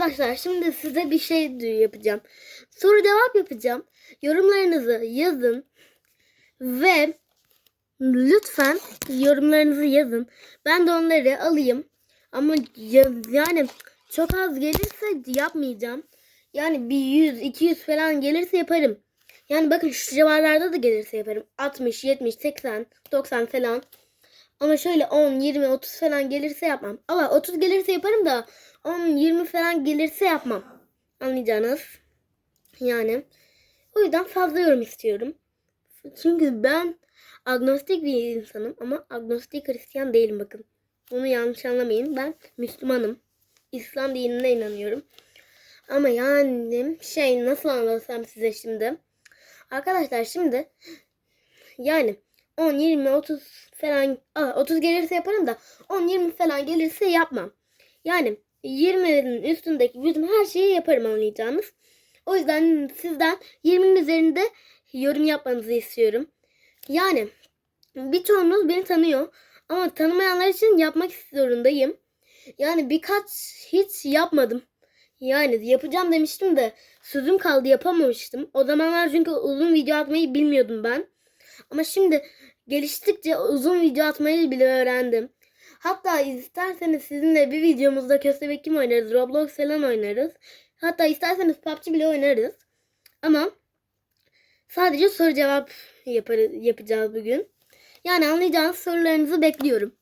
Arkadaşlar şimdi size bir şey yapacağım. Soru cevap yapacağım. Yorumlarınızı yazın ve lütfen yorumlarınızı yazın. Ben de onları alayım. Ama ya- yani çok az gelirse yapmayacağım. Yani bir 100 200 falan gelirse yaparım. Yani bakın şu civarlarda da gelirse yaparım. 60, 70, 80, 90 falan. Ama şöyle 10, 20, 30 falan gelirse yapmam. Ama 30 gelirse yaparım da 10, 20 falan gelirse yapmam. Anlayacağınız. Yani. O yüzden fazla yorum istiyorum. Çünkü ben agnostik bir insanım ama agnostik Hristiyan değilim bakın. Bunu yanlış anlamayın. Ben Müslümanım. İslam dinine inanıyorum. Ama yani şey nasıl anlatsam size şimdi. Arkadaşlar şimdi yani 10, 20, 30 falan Aa, 30 gelirse yaparım da 10, 20 falan gelirse yapmam. Yani 20'nin üstündeki bütün her şeyi yaparım anlayacağınız. O yüzden sizden 20'nin üzerinde yorum yapmanızı istiyorum. Yani birçoğunuz beni tanıyor ama tanımayanlar için yapmak zorundayım. Yani birkaç hiç yapmadım. Yani yapacağım demiştim de sözüm kaldı yapamamıştım. O zamanlar çünkü uzun video atmayı bilmiyordum ben. Ama şimdi geliştikçe uzun video atmayı bile öğrendim. Hatta isterseniz sizinle bir videomuzda köstebek kim oynarız, Roblox falan oynarız. Hatta isterseniz PUBG bile oynarız. Ama sadece soru cevap yaparız, yapacağız bugün. Yani anlayacağınız sorularınızı bekliyorum.